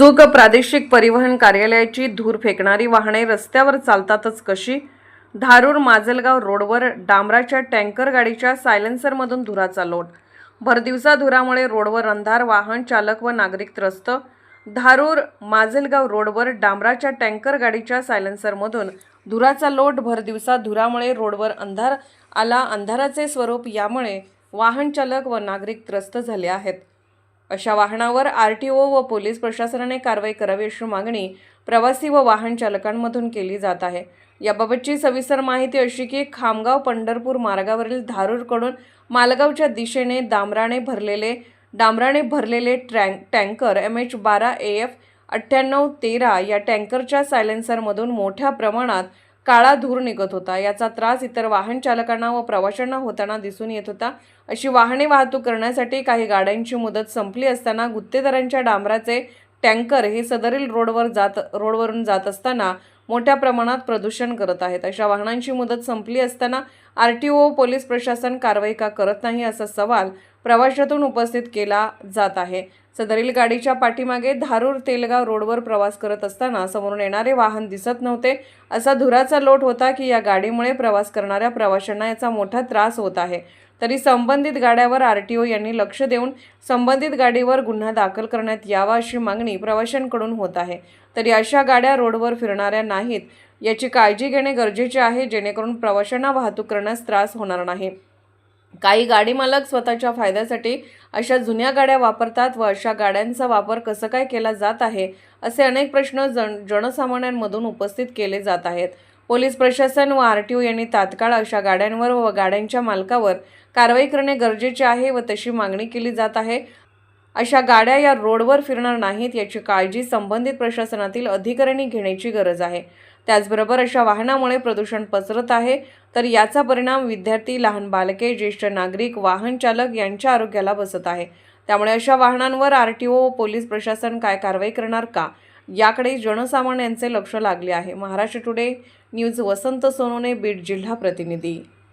चूक प्रादेशिक परिवहन कार्यालयाची धूर फेकणारी वाहने रस्त्यावर चालतातच कशी? धारूर माजलगाव रोडवर डांबराच्या टँकर गाडीच्या सायलेन्सरमधून धुराचा लोट. भरदिवसा धुरामुळे रोडवर अंधार वाहन चालक व नागरिक त्रस्त. धारूर माजलगाव रोडवर डांबराच्या टँकर गाडीच्या सायलेन्सरमधून धुराचा लोट. भरदिवसा धुरामुळे रोडवर अंधार आला. अंधाराचे स्वरूप यामुळे वाहन चालक व नागरिक त्रस्त झाले आहेत. अशा वाहनावर आर टी ओ व पोलीस प्रशासनाने कारवाई करावी अशी मागणी प्रवासी व वाहन चालकांमधून केली जात आहे. याबाबतची सविस्तर माहिती अशी की खामगाव पंढरपूर मार्गावरील धारूरकडून मालगावच्या दिशेने दामराने भरलेले डांबराने भरलेले ट्रँक टँकर एम एच बारा ए एफ अठ्ठ्याण्णव तेरा या टँकरच्या सायलेन्सरमधून मोठ्या प्रमाणात काळा धूर निघत होता. याचा त्रास इतर वाहन चालकांना व प्रवाशांना होताना दिसून येत होता. अशी वाहने वाहतूक करण्यासाठी काही गाड्यांची मुदत संपली असताना गुत्तेदारांच्या डांबराचे टँकर हे सदरील रोडवर जात रोडवरून जात असताना मोठ्या प्रमाणात प्रदूषण करत आहेत. अशा वाहनांची मुदत संपली असताना आर टी ओ पोलीस प्रशासन कारवाई का करत नाही असा सवाल प्रवाशातून उपस्थित केला जात आहे. सदरील गाडीच्या पाठीमागे धारूर तेलगाव रोडवर प्रवास करत असताना समोरून येणारे वाहन दिसत नव्हते. असा धुराचा लोट होता की या गाडीमुळे प्रवास करणाऱ्या प्रवाशांना याचा मोठा त्रास होत आहे. तरी संबंधित गाड्यावर आर टी ओ यांनी लक्ष देऊन संबंधित गाडीवर गुन्हा दाखल करण्यात यावा अशी मागणी प्रवाशांकडून होत आहे. तरी अशा गाड्या रोडवर फिरणाऱ्या नाहीत. याची काळजी घेणे गरजेचे आहे जेणेकरून प्रवाशांना वाहतूक करण्यास त्रास होणार नाही. काही गाडी मालक स्वतःच्या फायद्यासाठी अशा जुन्या गाड्या वापरतात व अशा गाड्यांचा वापर कसं काय केला जात आहे असे अनेक प्रश्न जन जनसामान्यांमधून उपस्थित केले जात आहेत. पोलीस प्रशासन व आर टी ओ यांनी तात्काळ अशा गाड्यांवर व गाड्यांच्या मालकावर कारवाई करणे गरजेचे आहे व तशी मागणी केली जात आहे. अशा गाड्या या रोडवर फिरणार नाहीत याची काळजी संबंधित प्रशासनातील अधिकाऱ्यांनी घेण्याची गरज आहे. त्याचबरोबर अशा वाहनामुळे प्रदूषण पसरत आहे. तर याचा परिणाम विद्यार्थी लहान बालके ज्येष्ठ नागरिक वाहन चालक यांच्या आरोग्याला बसत आहे. त्यामुळे अशा वाहनांवर आर टी ओ पोलीस प्रशासन काय कारवाई करणार का? याकडे जनसामान्यांचे लक्ष लागले आहे. महाराष्ट्र टुडे न्यूज वसंत सोनोने बीड जिल्हा प्रतिनिधी.